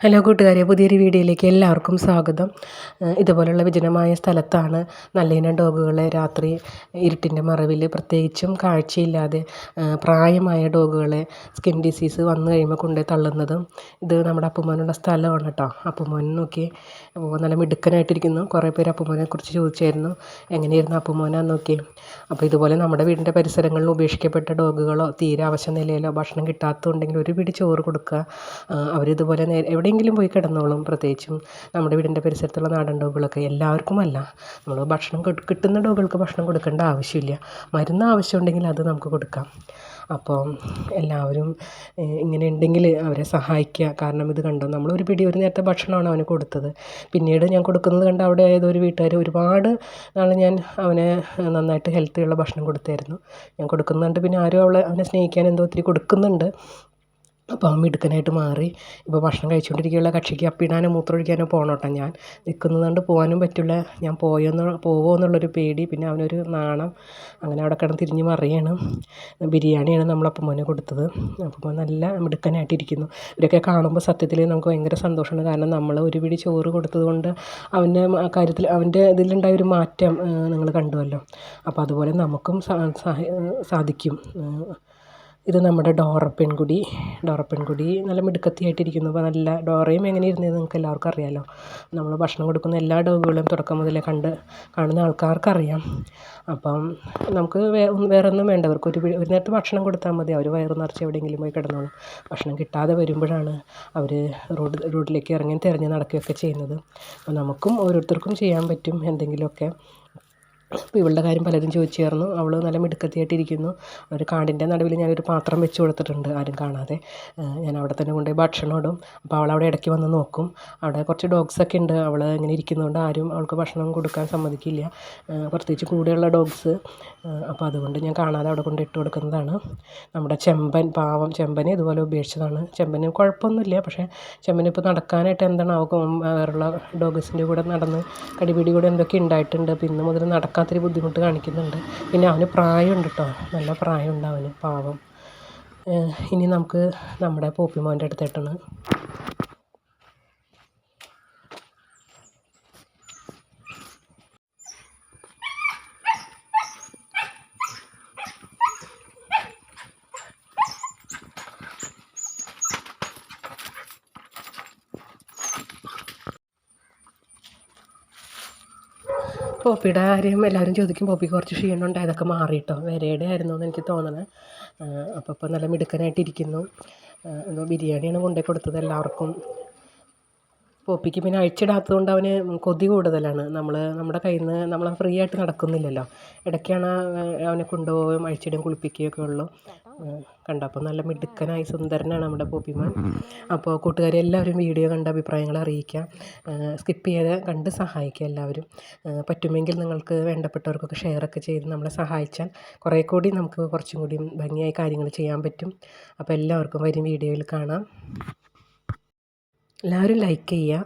Hello കൂട്ടുകാരെ പുതിയൊരു വീഡിയോയിലേക്ക് എല്ലാവർക്കും സ്വാഗതം. ഇതുപോലുള്ള വിജനമായ സ്ഥലത്താണ് നല്ലയിനം ഡോഗുകളെ രാത്രി ഇരുട്ടിന്റെ മറവിൽ പ്രത്യേകിച്ചും കാഴ്ചയില്ലാതെ പ്രായമായ ഡോഗുകളെ സ്കിൻ ഡിസീസ് വന്നു കഴിയുമ്പോൾ കൊണ്ടുപോയി തള്ളുന്നതും ഇത് നമ്മുടെ അപ്പുമോനുള്ള സ്ഥലമാണ് കേട്ടോ അപ്പുമോൻ നോക്കി നല്ല മിടുക്കനായിട്ടിരിക്കുന്നു. കുറേ പേര് അപ്പുമോനെ കുറിച്ച് ചോദിച്ചായിരുന്നു. എങ്ങനെയായിരുന്നു അപ്പുമോനാന്ന് നോക്കി. അപ്പോൾ ഇതുപോലെ നമ്മുടെ വീടിന്റെ പരിസരങ്ങളിൽ ഉപേക്ഷിക്കപ്പെട്ട ഡോഗുകളോ തീരെ അവശ നിലയിലോ ഭക്ഷണം കിട്ടാത്തതുണ്ടെങ്കിൽ ഒരു പിടി ചോറ് കൊടുക്കുക. അവരിതുപോലെ നേരെ എവിടെയെങ്കിലും പോയി കിടന്നോളും. പ്രത്യേകിച്ചും നമ്മുടെ വീടിന്റെ പരിസരത്തുള്ള നാടൻ ഡോഗുകളൊക്കെ എല്ലാവർക്കുമല്ല. നമ്മൾ ഭക്ഷണം കിട്ടുന്ന ഡോഗുകൾക്ക് ഭക്ഷണം കൊടുക്കേണ്ട ആവശ്യമില്ല. മരുന്ന് ആവശ്യമുണ്ടെങ്കിൽ അത് നമുക്ക് കൊടുക്കാം. അപ്പോൾ എല്ലാവരും ഇങ്ങനെ ഉണ്ടെങ്കിൽ അവരെ സഹായിക്കുക. കാരണം ഇത് കണ്ടോ നമ്മൾ ഒരു പിടി ഒരു നേരത്തെ ഭക്ഷണമാണ് അവന് കൊടുത്തത്. പിന്നീട് ഞാൻ കൊടുക്കുന്നത് കണ്ട് അവിടെ ഒരു വീട്ടുകാർ ഒരുപാട് നാൾ ഞാൻ അവനെ നന്നായിട്ട് ഹെൽത്തിയുള്ള ഭക്ഷണം കൊടുത്തായിരുന്നു. ഞാൻ കൊടുക്കുന്നുണ്ട്. പിന്നെ ആരും അവളെ അവനെ സ്നേഹിക്കാൻ എന്തോ ഒത്തിരി കൊടുക്കുന്നുണ്ട്. അപ്പോൾ മിടുക്കനായിട്ട് മാറി ഇപ്പോൾ ഭക്ഷണം കഴിച്ചുകൊണ്ടിരിക്കുകയുള്ള കക്ഷിക്ക് അപ്പിടാനോ മൂത്രമൊഴിക്കാനോ പോകണം കേട്ടോ ഞാൻ. നിൽക്കുന്നത് കൊണ്ട് പോകാനും പറ്റില്ല. ഞാൻ പോയെന്ന് പോവോ എന്നുള്ളൊരു പേടി പിന്നെ അവനൊരു നാണം. അങ്ങനെ അവിടെ കിടന്ന് തിരിഞ്ഞ് മറിയാണ്. ബിരിയാണിയാണ് നമ്മൾ അപ്പമ്മോനെ കൊടുത്തത്. അപ്പം നല്ല മിടുക്കനായിട്ടിരിക്കുന്നു. ഇവരൊക്കെ കാണുമ്പോൾ സത്യത്തിൽ നമുക്ക് ഭയങ്കര സന്തോഷമാണ്. കാരണം നമ്മൾ ഒരു പിടി ചോറ് കൊടുത്തതുകൊണ്ട് അവന്റെ കാര്യത്തിൽ അവന്റെ ഇതിലുണ്ടായ ഒരു മാറ്റം നിങ്ങൾ കണ്ടുവല്ലോ. അപ്പോൾ അതുപോലെ നമുക്കും സാധിക്കും. ഇത് നമ്മുടെ ഡോറ പെൺകുടി ഡോറ പെൺകുടി നല്ല മിടുക്കത്തിയായിട്ടിരിക്കുന്നു. അപ്പോൾ നല്ല ഡോറയും എങ്ങനെ ഇരുന്നതെന്ന് നിങ്ങൾക്ക് എല്ലാവർക്കും അറിയാമല്ലോ നമ്മൾ ഭക്ഷണം കൊടുക്കുന്ന എല്ലാ ഡോഗുകളും തുടക്കം മുതലേ കണ്ട് കാണുന്ന ആൾക്കാർക്കറിയാം. അപ്പം നമുക്ക് വേറെ ഒന്നും വേണ്ട. അവർക്ക് ഒരു ഒരു നേരത്തെ ഭക്ഷണം കൊടുത്താൽ മതി. അവർ വയറ് നിറച്ച് എവിടെയെങ്കിലും പോയി കിടന്നോളും. ഭക്ഷണം കിട്ടാതെ വരുമ്പോഴാണ് അവർ റോഡ് റോഡിലേക്ക് ഇറങ്ങി തിരഞ്ഞ് നടക്കുകയൊക്കെ ചെയ്യുന്നത്. അപ്പോൾ നമുക്കും ഓരോരുത്തർക്കും ചെയ്യാൻ പറ്റും എന്തെങ്കിലുമൊക്കെ. അപ്പോൾ ഇവളുടെ കാര്യം പലരും ചോദിച്ചായിരുന്നു അവൾ നല്ല മിടുക്കത്തിയായിട്ടിരിക്കുന്നു. ഒരു കാടിന്റെ നടുവിൽ ഞാനൊരു പാത്രം വെച്ച് കൊടുത്തിട്ടുണ്ട്. ആരും കാണാതെ. ഞാൻ അവിടെ തന്നെ കൊണ്ടുപോയി ഭക്ഷണം ഇടും. അപ്പോൾ അവൾ അവിടെ ഇടയ്ക്ക് വന്ന് നോക്കും. അവിടെ കുറച്ച് ഡോഗ്സൊക്കെ ഉണ്ട്. അവൾ ഇങ്ങനെ ഇരിക്കുന്നതുകൊണ്ട് ആരും അവൾക്ക് ഭക്ഷണം കൊടുക്കാൻ സമ്മതിക്കില്ല. പ്രത്യേകിച്ച് കൂടെയുള്ള ഡോഗ്സ്. അപ്പോൾ അതുകൊണ്ട് ഞാൻ കാണാതെ അവിടെ കൊണ്ട് ഇട്ട് കൊടുക്കുന്നതാണ്. നമ്മുടെ ചെമ്പൻ പാവം ചെമ്പനെ ഇതുപോലെ ഉപേക്ഷിച്ചതാണ്. ചെമ്പന് കുഴപ്പമൊന്നുമില്ല. പക്ഷേ ചെമ്പന് ഇപ്പോൾ നടക്കാനായിട്ട് എന്താണ്? അവൾക്ക് വേറുള്ള ഡോഗ്സിന്റെ കൂടെ നടന്ന് കടിപിടി കൂടെ എന്തൊക്കെ ഉണ്ടായിട്ടുണ്ട്? അപ്പോൾ ഇന്ന് മുതൽ നടക്കാൻ നടക്കാത്തൊരു ബുദ്ധിമുട്ട് കാണിക്കുന്നുണ്ട്. പിന്നെ അവന് പ്രായമുണ്ട് കേട്ടോ നല്ല പ്രായമുണ്ട് അവന് പാവം. ഇനി നമുക്ക് നമ്മുടെ പോപ്പി പോപ്പിമോന്റെ അടുത്തായിട്ടാണ് പോപ്പിയുടെ കാര്യം എല്ലാവരും ചോദിക്കും പോപ്പി കുറച്ച് ക്ഷീണമുണ്ട്? അതൊക്കെ മാറിയിട്ടോ? വരയുടെ ആയിരുന്നു എന്ന് എനിക്ക് തോന്നണേ. അപ്പോൾ ഇപ്പോൾ നല്ല മിടുക്കനായിട്ടിരിക്കുന്നു. എന്തോ ബിരിയാണിയാണ് കൊണ്ടുപോയി കൊടുത്തത് എല്ലാവർക്കും. പോപ്പിക്ക് പിന്നെ അഴിച്ചിടാത്തത് കൊണ്ട് അവന് കൊതി കൂടുതലാണ്. നമ്മൾ നമ്മുടെ കയ്യിൽ നിന്ന് നമ്മൾ ഫ്രീ ആയിട്ട് നടക്കുന്നില്ലല്ലോ. ഇടയ്ക്കാണ് അവനെ കൊണ്ടുപോവുകയും അഴിച്ചിടുകയും കുളിപ്പിക്കുകയൊക്കെ ഉള്ളൂ. കണ്ടോ അപ്പോൾ നല്ല മിടുക്കനായി സുന്ദരനാണ് നമ്മുടെ പോപ്പിമാൻ. അപ്പോൾ കൂട്ടുകാരെ എല്ലാവരും വീഡിയോ കണ്ട അഭിപ്രായങ്ങൾ അറിയിക്കാം. സ്കിപ്പ് ചെയ്ത് കണ്ട് സഹായിക്കുക എല്ലാവരും. പറ്റുമെങ്കിൽ നിങ്ങൾക്ക് വേണ്ടപ്പെട്ടവർക്കൊക്കെ ഷെയറൊക്കെ ചെയ്ത് നമ്മളെ സഹായിച്ചാൽ കുറേ കൂടി നമുക്ക് കുറച്ചും കൂടി ഭംഗിയായി കാര്യങ്ങൾ ചെയ്യാൻ പറ്റും. അപ്പോൾ എല്ലാവർക്കും വരും വീഡിയോയിൽ കാണാം. എല്ലാവരും ലൈക്ക് ചെയ്യുക